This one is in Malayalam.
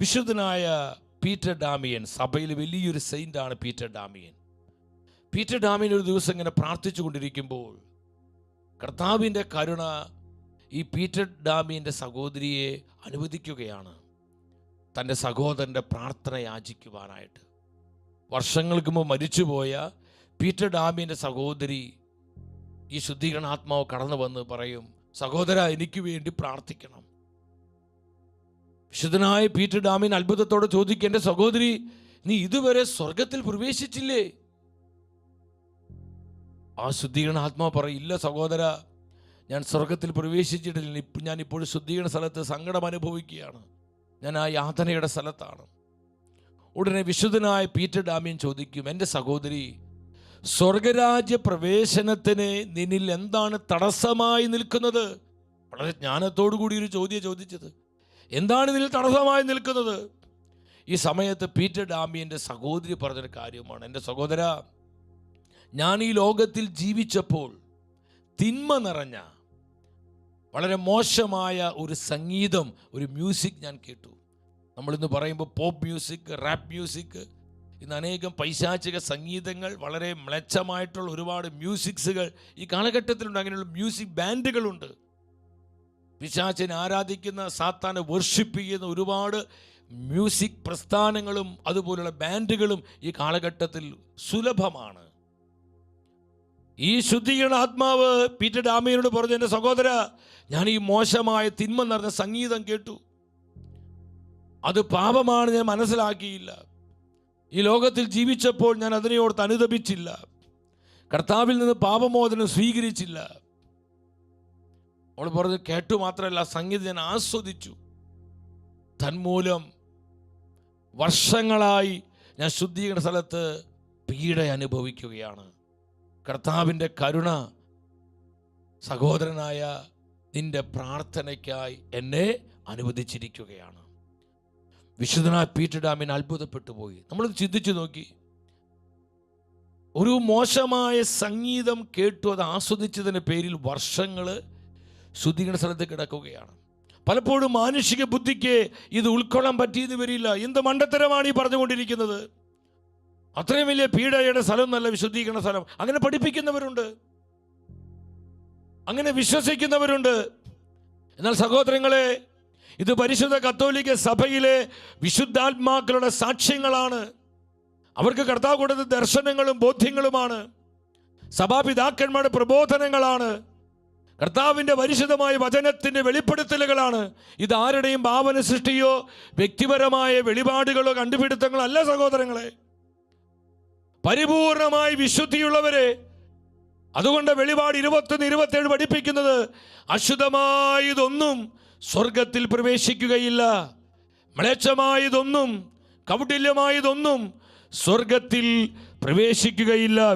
വിശുദ്ധനായ പീറ്റർ ഡാമിയൻ സഭയിൽ വലിയൊരു സെയിന്റാണ് പീറ്റർ ഡാമിയൻ. പീറ്റർ ഡാമിയൻ ഒരു ദിവസം ഇങ്ങനെ പ്രാർത്ഥിച്ചു കൊണ്ടിരിക്കുമ്പോൾ കർത്താവിന്റെ കരുണ ഈ പീറ്റർ ഡാമിയന്റെ സഹോദരിയെ അനുവദിക്കുകയാണ്. തന്റെ സഹോദരന്റെ പ്രാർത്ഥന യാചിക്കുവാനായിട്ട്. വർഷങ്ങൾക്ക് മുമ്പ് മരിച്ചുപോയ പീറ്റർ ഡാമിയന്റെ സഹോദരി ഈ ശുദ്ധീകരണാത്മാവ് കടന്നു വന്ന് പറയും സഹോദര എനിക്ക് വേണ്ടി പ്രാർത്ഥിക്കണം. വിശുദ്ധനായ പീറ്റർ ഡാമിൻ അത്ഭുതത്തോടെ എന്റെ സഹോദരി നീ ഇതുവരെ സ്വർഗത്തിൽ പ്രവേശിച്ചില്ലേ? ആ ശുദ്ധീകരണ ആത്മാ പറയും ഇല്ല സഹോദര ഞാൻ സ്വർഗത്തിൽ പ്രവേശിച്ചിട്ടില്ല. ഇപ്പം ഞാൻ ഇപ്പോൾ ശുദ്ധീകരണ സ്ഥലത്ത് സങ്കടം അനുഭവിക്കുകയാണ്. ഞാൻ ആ യാതനയുടെ സ്ഥലത്താണ്. ഉടനെ വിശുദ്ധനായ പീറ്റർ ഡാമിയൻ ചോദിക്കും എന്റെ സഹോദരി സ്വർഗരാജ്യ പ്രവേശനത്തിന് നിന്നിൽ എന്താണ് തടസ്സമായി നിൽക്കുന്നത്? വളരെ ജ്ഞാനത്തോടു കൂടി ഒരു ചോദ്യം ചോദിച്ചത്. എന്താണ് ഇതിൽ തടസ്സമായി നിൽക്കുന്നത്? ഈ സമയത്ത് പീറ്റർ ഡാമിയന്റെ സഹോദരി പറഞ്ഞൊരു കാര്യമാണ് എന്റെ സഹോദര ഞാൻ ഈ ലോകത്തിൽ ജീവിച്ചപ്പോൾ തിന്മ നിറഞ്ഞ വളരെ മോശമായ ഒരു സംഗീതം ഒരു മ്യൂസിക് ഞാൻ കേട്ടു. നമ്മളിന്ന് പറയുമ്പോൾ പോപ്പ് മ്യൂസിക് റാപ്പ് മ്യൂസിക് ഇന്ന് അനേകം പൈശാചിക സംഗീതങ്ങൾ വളരെ മ്ലച്ചമായിട്ടുള്ള ഒരുപാട് മ്യൂസിക്സുകൾ ഈ കാലഘട്ടത്തിലുണ്ട്. അങ്ങനെയുള്ള മ്യൂസിക് ബാൻഡുകളുണ്ട്. പിശാചിനെ ആരാധിക്കുന്ന സാത്താനെ വർഷിപ്പ് ചെയ്യുന്ന ഒരുപാട് മ്യൂസിക് പ്രസ്ഥാനങ്ങളും അതുപോലുള്ള ബാൻഡുകളും ഈ കാലഘട്ടത്തിൽ സുലഭമാണ്. ഈ ശുദ്ധീകരണ ആത്മാവ് പീറ്റർ ഡാമിയനോട് പറഞ്ഞു എന്റെ സഹോദര ഞാൻ ഈ മോശമായ തിന്മ നിറഞ്ഞ സംഗീതം കേട്ടു. അത് പാപമാണ് ഞാൻ മനസ്സിലാക്കിയില്ല. ഈ ലോകത്തിൽ ജീവിച്ചപ്പോൾ ഞാൻ അതിനെയോർത്ത് അനുദപിച്ചില്ല. കർത്താവിൽ നിന്ന് പാപമോചനം സ്വീകരിച്ചില്ല. അവൾ പറഞ്ഞു കേട്ടു മാത്രമല്ല സംഗീതം ഞാൻ ആസ്വദിച്ചു. തന്മൂലം വർഷങ്ങളായി ഞാൻ ശുദ്ധീകരണ സ്ഥലത്ത് പീഡ അനുഭവിക്കുകയാണ്. കർത്താവിന്റെ കരുണ സഹോദരനായ നിന്റെ പ്രാർത്ഥനയ്ക്കായി എന്നെ അനുവദിച്ചിരിക്കുകയാണ്. വിശുദ്ധനായ പീറ്റർ ഡാമിൻ അത്ഭുതപ്പെട്ടു പോയി. നമ്മൾ ചിന്തിച്ചു നോക്കി. ഒരു മോശമായ സംഗീതം കേട്ടു അത് ആസ്വദിച്ചതിന്റെ പേരിൽ വർഷങ്ങൾ ശുദ്ധീകരണ സ്ഥലത്ത് കിടക്കുകയാണ്. പലപ്പോഴും മാനുഷിക ബുദ്ധിക്ക് ഇത് ഉൾക്കൊള്ളാൻ പറ്റിയെന്ന് വരില്ല. എന്ത് മണ്ടത്തരമാണ് ഈ പറഞ്ഞുകൊണ്ടിരിക്കുന്നത്? അത്രയും വലിയ പീഡയുടെ സ്ഥലം നല്ല വിശുദ്ധീകരണ സ്ഥലം. അങ്ങനെ പഠിപ്പിക്കുന്നവരുണ്ട്. അങ്ങനെ വിശ്വസിക്കുന്നവരുണ്ട്. എന്നാൽ സഹോദരങ്ങളെ ഇത് പരിശുദ്ധ കത്തോലിക്ക സഭയിലെ വിശുദ്ധാത്മാക്കളുടെ സാക്ഷ്യങ്ങളാണ്. അവർക്ക് കർത്താവ് കൊടുത്ത ദർശനങ്ങളും ബോധ്യങ്ങളുമാണ്. സഭാപിതാക്കന്മാരുടെ പ്രബോധനങ്ങളാണ്. കർത്താവിന്റെ പരിശുദ്ധമായ വചനത്തിന്റെ വെളിപ്പെടുത്തലുകളാണ്. ഇത് ആരുടെയും ഭാവന സൃഷ്ടിയോ വ്യക്തിപരമായ വെളിപാടുകളോ കണ്ടുപിടുത്തങ്ങളോ അല്ല സഹോദരങ്ങളെ. പരിപൂർണമായി വിശുദ്ധിയുള്ളവരെ അതുകൊണ്ട് വെളിപാട് ഇരുപത്തൊന്ന് ഇരുപത്തേഴ് പഠിപ്പിക്കുന്നത് അശുദ്ധമായതൊന്നും സ്വർഗത്തിൽ പ്രവേശിക്കുകയില്ല. മ്ലേച്ഛമായതൊന്നും കൗടില്യമായതൊന്നും സ്വർഗത്തിൽ പ്രവേശിക്കുകയില്ല.